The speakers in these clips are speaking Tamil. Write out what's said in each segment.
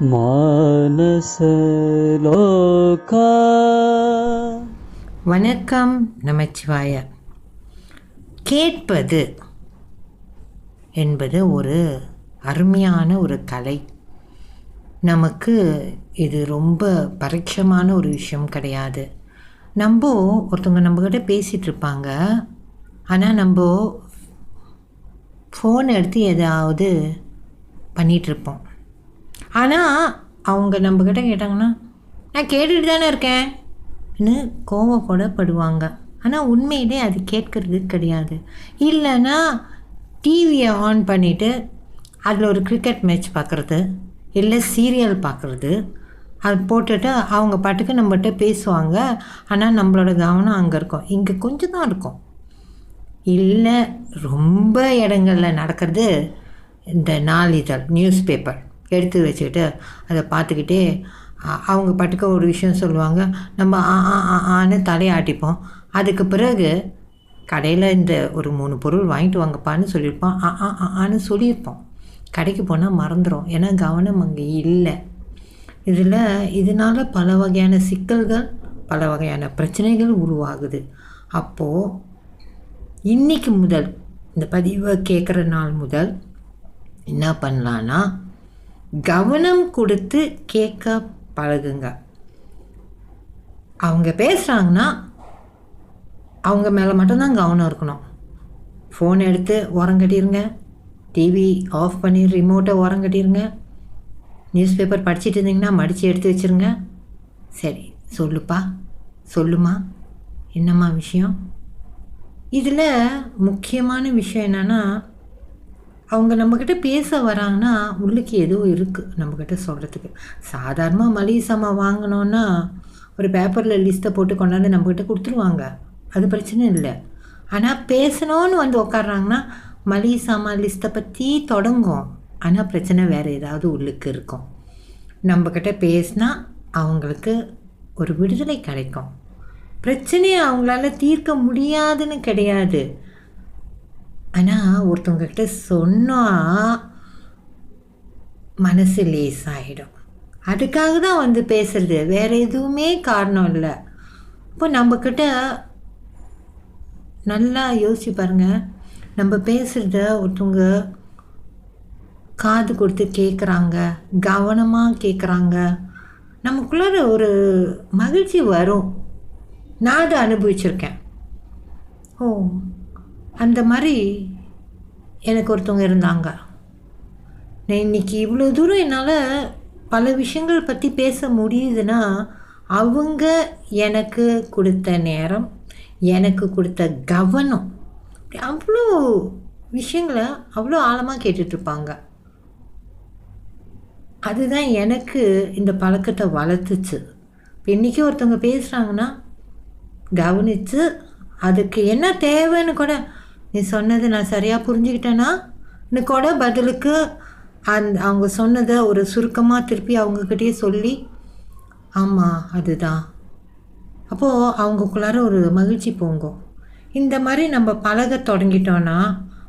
மானசலோகா வணக்கம் நமச்சிவாய. கேட்பது என்பது ஒரு அருமையான ஒரு கலை. நமக்கு இது ரொம்ப பரிட்சமான ஒரு விஷயம் கிடையாது. நம்ம ஒருத்தவங்க நம்மக்கிட்ட பேசிகிட்டு இருப்பாங்க. ஆனால் நம்ம ஃபோன் எடுத்து ஏதாவது பண்ணிகிட்ருப்போம் ஆனால் அவங்க நம்மக்கிட்ட கேட்டாங்கன்னா நான் கேட்டுட்டு தானே இருக்கேன்னு கோவப்படப்படுவாங்க. ஆனால் உண்மையிலே அது கேட்கறது கிடையாது. இல்லைன்னா டிவியை ஆன் பண்ணிவிட்டு அதில் ஒரு கிரிக்கெட் மேட்ச் பார்க்குறது இல்லை சீரியல் பார்க்குறது அது போட்டுட்டு அவங்க பாட்டுக்கு நம்மகிட்ட பேசுவாங்க. ஆனால் நம்மளோட கவனம் அங்கே இருக்கும். இங்கே கொஞ்சம் தான் இருக்கும். இல்லை ரொம்ப இடங்களில் நடக்கிறது இந்த நாளிதழ் நியூஸ் பேப்பர் எடுத்து வச்சுக்கிட்டு அதை பார்த்துக்கிட்டே அவங்க பட்டுக்க ஒரு விஷயம் சொல்லுவாங்க. நம்ம ஆ ஆ ஆ ஆன்னு தலையாட்டிப்போம். அதுக்கு பிறகு கடையில் இந்த ஒரு மூணு பொருள் வாங்கிட்டு வாங்கப்பான்னு சொல்லியிருப்போம். ஆ ஆ ஆன்னு சொல்லியிருப்போம். கடைக்கு போனால் மறந்துடும் ஏன்னா கவனம் அங்கே இல்லை. இதில் இதனால் பல வகையான சிக்கல்கள் பல வகையான பிரச்சனைகள் உருவாகுது. அப்போது இன்னைக்கு முதல் இந்த பதிவை கேட்குற நாள் முதல் என்ன பண்ணலான்னா கவனம் கொடுத்து கேட்க பழகுங்க. அவங்க பேசுகிறாங்கன்னா அவங்க மேலே மட்டும்தான் கவனம் இருக்கணும். ஃபோன் எடுத்து ஓரம் கட்டிடுங்க டிவி ஆஃப் பண்ணி ரிமோட்டை ஓரம் நியூஸ் பேப்பர் படிச்சிட்டு இருந்தீங்கன்னா மடித்து எடுத்து வச்சுருங்க. சரி சொல்லுப்பா. சொல்லுமா. என்னம்மா விஷயம்? இதில் முக்கியமான விஷயம் என்னென்னா அவங்க நம்மக்கிட்ட பேச வராங்கன்னா உள்ளுக்கு ஏதோ இருக்குது நம்மக்கிட்ட சொல்கிறதுக்கு சாதாரணமாக மளிகை சாமான் வாங்கினோன்னா ஒரு பேப்பரில் லிஸ்ட்டை போட்டு கொண்டாந்து நம்மக்கிட்ட கொடுத்துருவாங்க. அது பிரச்சனை இல்லை. ஆனால் பேசணும்னு வந்து உக்காடுறாங்கன்னா மளிகை சாமான் லிஸ்ட்டை பற்றி தொடங்கும். ஆனால் பிரச்சனை வேறு ஏதாவது உள்ளுக்கு இருக்கும். நம்மக்கிட்ட பேசினா அவங்களுக்கு ஒரு விடுதலை கிடைக்கும். பிரச்சனையை அவங்களால தீர்க்க முடியாதுன்னு கிடையாது. ஆனால் ஒருத்தவங்கக்கிட்ட சொன்னால் மனசு லேசாயிடும். அதுக்காக தான் வந்து பேசுகிறது வேறு எதுவுமே காரணம் இல்லை. இப்போ நம்மக்கிட்ட நல்லா யோசிச்சு பாருங்கள் நம்ம பேசுகிறத ஒருத்தவங்க காது கொடுத்து கேட்குறாங்க கவனமாக கேட்குறாங்க நமக்குள்ளார ஒரு மகிழ்ச்சி வரும். நான் அதை அனுபவிச்சிருக்கேன். ஓ அந்த மாதிரி எனக்கு ஒருத்தவங்க இருந்தாங்க. நான் இன்றைக்கி இவ்வளோ தூரம் என்னால் பல விஷயங்கள் பற்றி பேச முடியுதுன்னா அவங்க எனக்கு கொடுத்த நேரம் எனக்கு கொடுத்த கவனம் அவ்வளோ விஷயங்களை அவ்வளோ ஆழமாக கேட்டுட்ருப்பாங்க அதுதான் எனக்கு இந்த பழக்கத்தை வளர்த்துச்சு. இப்போ இன்றைக்கி ஒருத்தவங்க பேசுகிறாங்கன்னா கவனித்து அதுக்கு என்ன தேவைன்னு கூட நீ சொன்னது நான் சரியாக புரிஞ்சுக்கிட்டேன்னா இன்னும் கூட பதிலுக்கு அந் அவங்க சொன்னதை ஒரு சுருக்கமாக திருப்பி அவங்கக்கிட்டே சொல்லி ஆமாம் அதுதான். அப்போது அவங்களுக்குள்ளார ஒரு மகிழ்ச்சி பொங்கும். இந்த மாதிரி நம்ம பழக தொடங்கிட்டோன்னா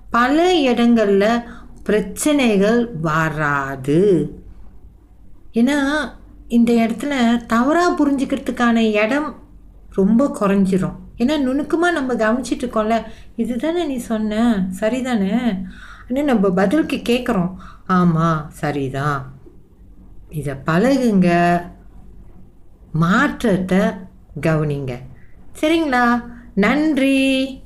பல இடங்களில் பிரச்சனைகள் வராது. ஏன்னா இந்த இடத்துல தவறாக புரிஞ்சுக்கிறதுக்கான இடம் ரொம்ப குறைஞ்சிரும். ஏன்னா நுணுக்கமாக நம்ம கவனிச்சிட்டு இருக்கோம்ல இதுதானே நீ சொன்ன? சரிதானே? ஆனால் நம்ம பதிலுக்கு கேட்குறோம் ஆமாம் சரிதான் இதை பழகுங்க. மாற்றத்தை கவனிங்க. சரிங்களா? நன்றி.